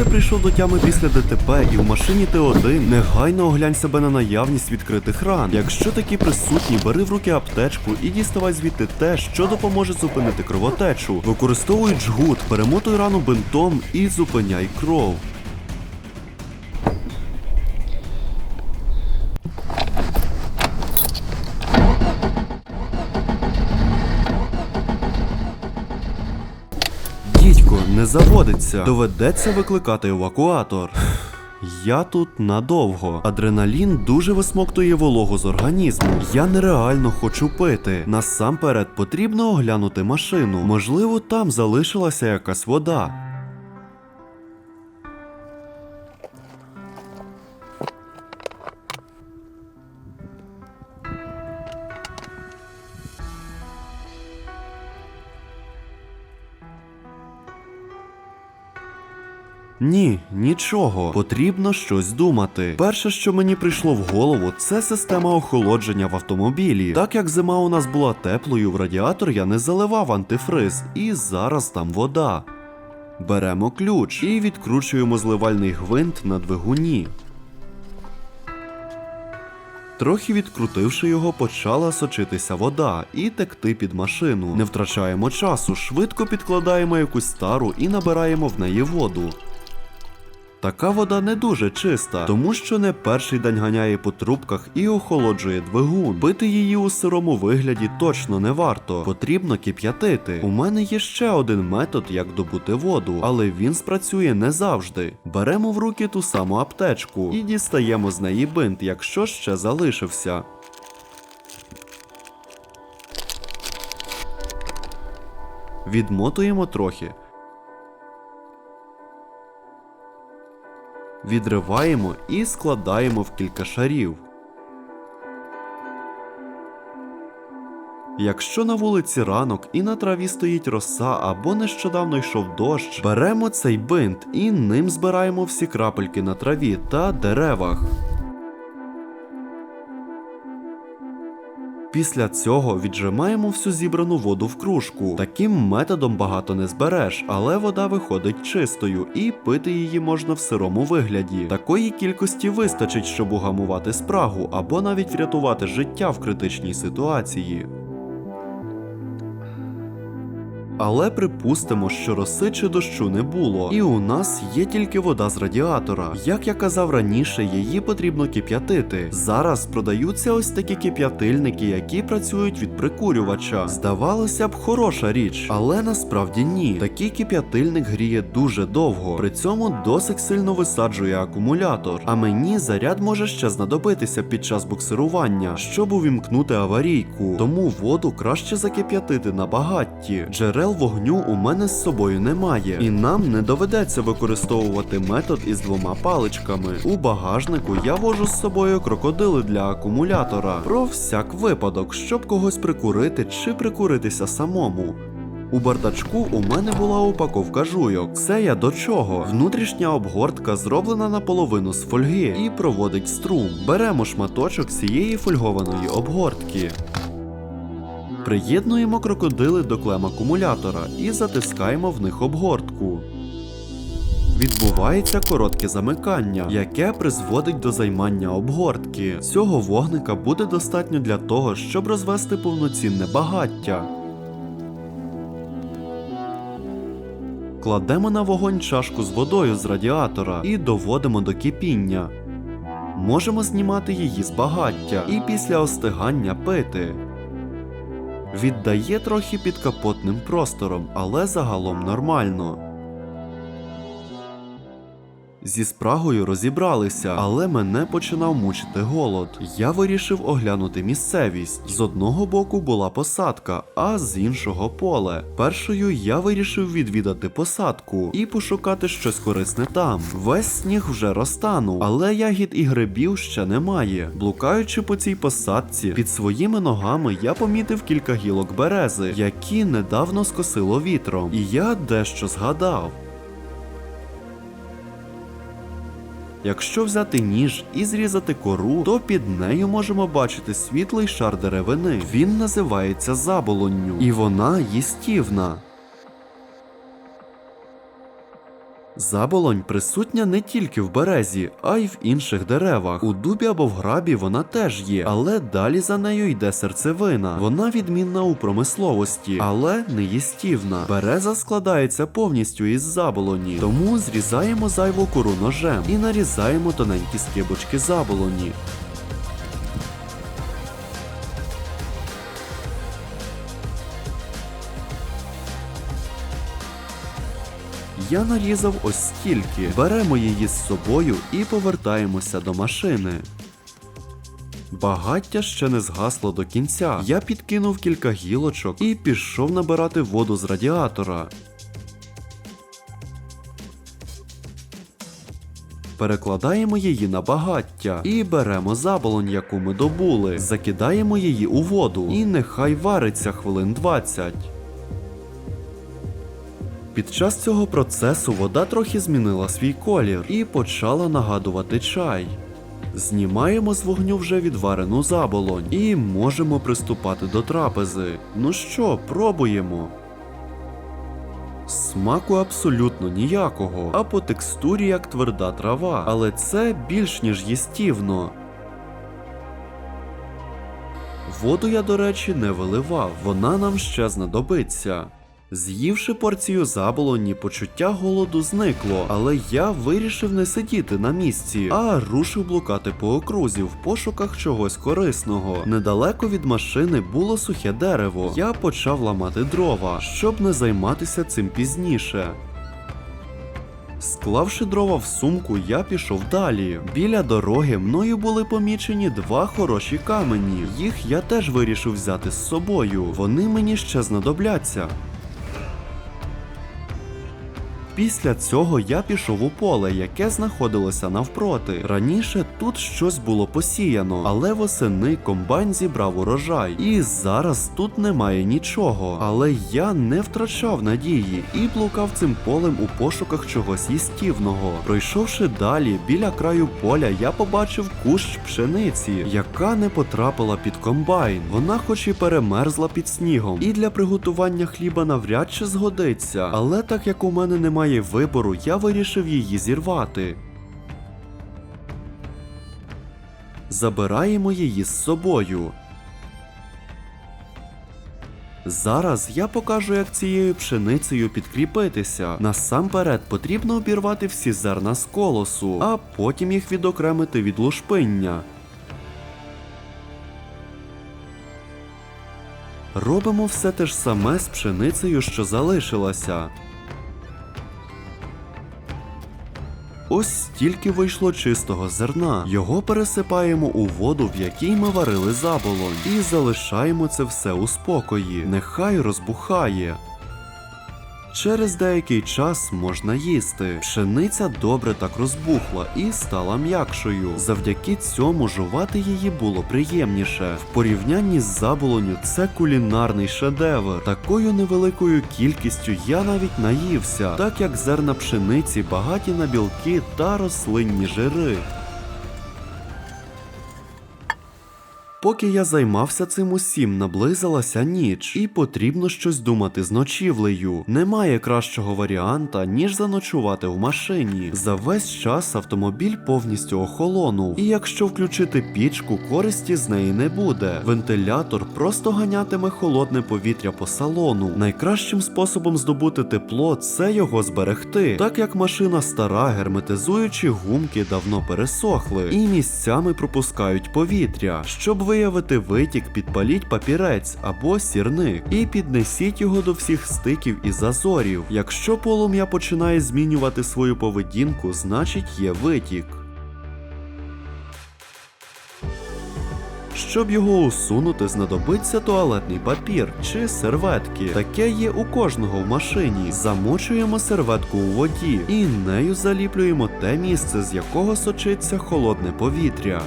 Ти прийшов до тями після ДТП і в машині Т1, негайно оглянь себе на наявність відкритих ран. Якщо такі присутні, бери в руки аптечку і діставай звідти те, що допоможе зупинити кровотечу. Використовуй джгут, перемотуй рану бинтом і зупиняй кров. Не. Доведеться викликати евакуатор. Я тут надовго. Адреналін дуже висмоктує вологу з організму. Я нереально хочу пити. Насамперед потрібно оглянути машину. Можливо, там залишилася якась вода. Ні, нічого. Потрібно щось думати. Перше, що мені прийшло в голову, це система охолодження в автомобілі. Так як зима у нас була теплою, в радіатор я не заливав антифриз, і зараз там вода. Беремо ключ і відкручуємо зливальний гвинт на двигуні. Трохи відкрутивши його, почала сочитися вода і текти під машину. Не втрачаємо часу, швидко підкладаємо якусь стару і набираємо в неї воду. Така вода не дуже чиста, тому що не перший день ганяє по трубках і охолоджує двигун. Бити її у сирому вигляді точно не варто. Потрібно кип'ятити. У мене є ще один метод, як добути воду, але він спрацює не завжди. Беремо в руки ту саму аптечку і дістаємо з неї бинт, якщо ще залишився. Відмотуємо трохи. Відриваємо і складаємо в кілька шарів. Якщо на вулиці ранок і на траві стоїть роса або нещодавно йшов дощ, беремо цей бинт і ним збираємо всі крапельки на траві та деревах. Після цього віджимаємо всю зібрану воду в кружку. Таким методом багато не збереш, але вода виходить чистою і пити її можна в сирому вигляді. Такої кількості вистачить, щоб угамувати спрагу або навіть врятувати життя в критичній ситуації. Але припустимо, що роси чи дощу не було, і у нас є тільки вода з радіатора. Як я казав раніше, її потрібно кип'ятити. Зараз продаються ось такі кип'ятильники, які працюють від прикурювача. Здавалося б, хороша річ, але насправді ні. Такий кип'ятильник гріє дуже довго, при цьому досить сильно висаджує акумулятор. А мені заряд може ще знадобитися під час буксирування, щоб увімкнути аварійку. Тому воду краще закип'ятити на багатті. Джерел вогню у мене з собою немає, і нам не доведеться використовувати метод із двома паличками. У багажнику я вожу з собою крокодили для акумулятора про всяк випадок, щоб когось прикурити чи прикуритися самому. У бардачку у мене була упаковка жуйок. Це я до чого? Внутрішня обгортка зроблена наполовину з фольги і проводить струм. Беремо шматочок цієї фольгованої обгортки. Приєднуємо крокодили до клем акумулятора і затискаємо в них обгортку. Відбувається коротке замикання, яке призводить до займання обгортки. Цього вогника буде достатньо для того, щоб розвести повноцінне багаття. Кладемо на вогонь чашку з водою з радіатора і доводимо до кипіння. Можемо знімати її з багаття і після остигання пити. Віддає трохи під капотним простором, але загалом нормально. Зі спрагою розібралися, але мене починав мучити голод. Я вирішив оглянути місцевість. З одного боку була посадка, а з іншого поле. Першою я вирішив відвідати посадку і пошукати щось корисне там. Весь сніг вже розтанув, але ягід і грибів ще немає. Блукаючи по цій посадці, під своїми ногами я помітив кілька гілок берези, які недавно скосило вітром. І я дещо згадав. Якщо взяти ніж і зрізати кору, то під нею можемо бачити світлий шар деревини. Він називається заболонню, і вона їстівна. Заболонь присутня не тільки в березі, а й в інших деревах. У дубі або в грабі вона теж є, але далі за нею йде серцевина. Вона відмінна у промисловості, але не їстівна. Береза складається повністю із заболоні, тому зрізаємо зайву кору ножем і нарізаємо тоненькі стібочки заболоні. Я нарізав ось стільки. Беремо її з собою і повертаємося до машини. Багаття ще не згасло до кінця. Я підкинув кілька гілочок і пішов набирати воду з радіатора. Перекладаємо її на багаття і беремо заболонь, яку ми добули, закидаємо її у воду, і нехай вариться хвилин 20. Під час цього процесу вода трохи змінила свій колір і почала нагадувати чай. Знімаємо з вогню вже відварену заболонь і можемо приступати до трапези. Ну що, пробуємо. Смаку абсолютно ніякого, а по текстурі як тверда трава, але це більш ніж їстівно. Воду я, до речі, не виливав, вона нам ще знадобиться. З'ївши порцію заболоні, почуття голоду зникло, але я вирішив не сидіти на місці, а рушив блукати по окрузі в пошуках чогось корисного. Недалеко від машини було сухе дерево. Я почав ламати дрова, щоб не займатися цим пізніше. Склавши дрова в сумку, я пішов далі. Біля дороги мною були помічені два хороші камені. Їх я теж вирішив взяти з собою. Вони мені ще знадобляться. Після цього я пішов у поле, яке знаходилося навпроти. Раніше тут щось було посіяно, але восени комбайн зібрав урожай. І зараз тут немає нічого. Але я не втрачав надії і блукав цим полем у пошуках чогось їстівного. Пройшовши далі, біля краю поля, я побачив кущ пшениці, яка не потрапила під комбайн. Вона хоч і перемерзла під снігом, і для приготування хліба навряд чи згодиться. Але так як у мене немає вибору, я вирішив її зірвати. Забираємо її з собою. Зараз я покажу, як цією пшеницею підкріпитися. Насамперед потрібно обірвати всі зерна з колосу, а потім їх відокремити від лушпиння. Робимо все те ж саме з пшеницею, що залишилася. Ось стільки вийшло чистого зерна. Його пересипаємо у воду, в якій ми варили заболонь, і залишаємо це все у спокої. Нехай розбухає. Через деякий час можна їсти. Пшениця добре так розбухла і стала м'якшою. Завдяки цьому жувати її було приємніше. В порівнянні з заболоню це кулінарний шедевр. Такою невеликою кількістю я навіть наївся, так як зерна пшениці багаті на білки та рослинні жири. Поки я займався цим усім, наблизилася ніч, і потрібно щось думати з ночівлею. Немає кращого варіанта, ніж заночувати в машині. За весь час автомобіль повністю охолонув, і якщо включити пічку, користі з неї не буде. Вентилятор просто ганятиме холодне повітря по салону. Найкращим способом здобути тепло це його зберегти, так як машина стара, герметизуючі гумки давно пересохли і місцями пропускають повітря. Щоб виявити витік, підпаліть папірець або сірник і піднесіть його до всіх стиків і зазорів. Якщо полум'я починає змінювати свою поведінку, значить є витік. Щоб його усунути, знадобиться туалетний папір чи серветки. Таке є у кожного в машині. Замочуємо серветку у воді і нею заліплюємо те місце, з якого сочиться холодне повітря.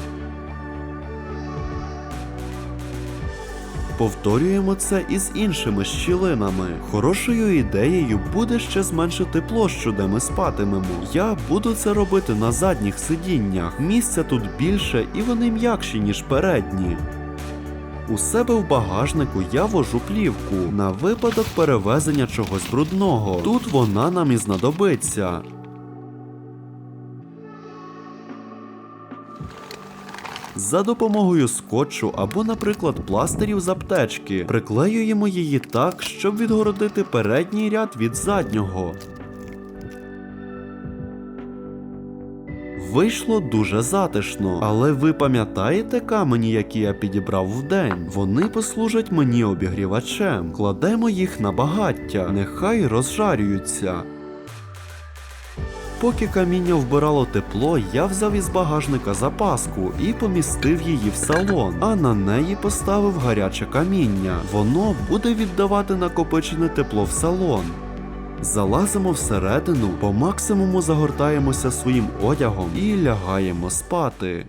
Повторюємо це із іншими щілинами. Хорошою ідеєю буде ще зменшити площу, де ми спатимемо. Я буду це робити на задніх сидіннях. Місця тут більше і вони м'якші, ніж передні. У себе в багажнику я вожу плівку на випадок перевезення чогось брудного. Тут вона нам і знадобиться. За допомогою скотчу або, наприклад, пластирів з аптечки приклеюємо її так, щоб відгородити передній ряд від заднього. Вийшло дуже затишно, але ви пам'ятаєте камені, які я підібрав вдень? Вони послужать мені обігрівачем. Кладемо їх на багаття, нехай розжарюються. Поки каміння вбирало тепло, я взяв із багажника запаску і помістив її в салон, а на неї поставив гаряче каміння. Воно буде віддавати накопичене тепло в салон. Залазимо всередину, по максимуму загортаємося своїм одягом і лягаємо спати.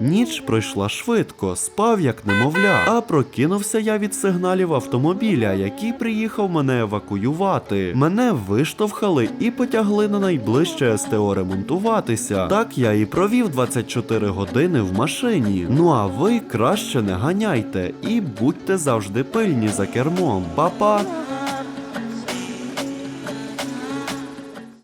Ніч пройшла швидко, спав як немовля, а прокинувся я від сигналів автомобіля, який приїхав мене евакуювати. Мене виштовхали і потягли на найближче СТО ремонтуватися. Так я і провів 24 години в машині. Ну а ви краще не ганяйте і будьте завжди пильні за кермом. Па-па!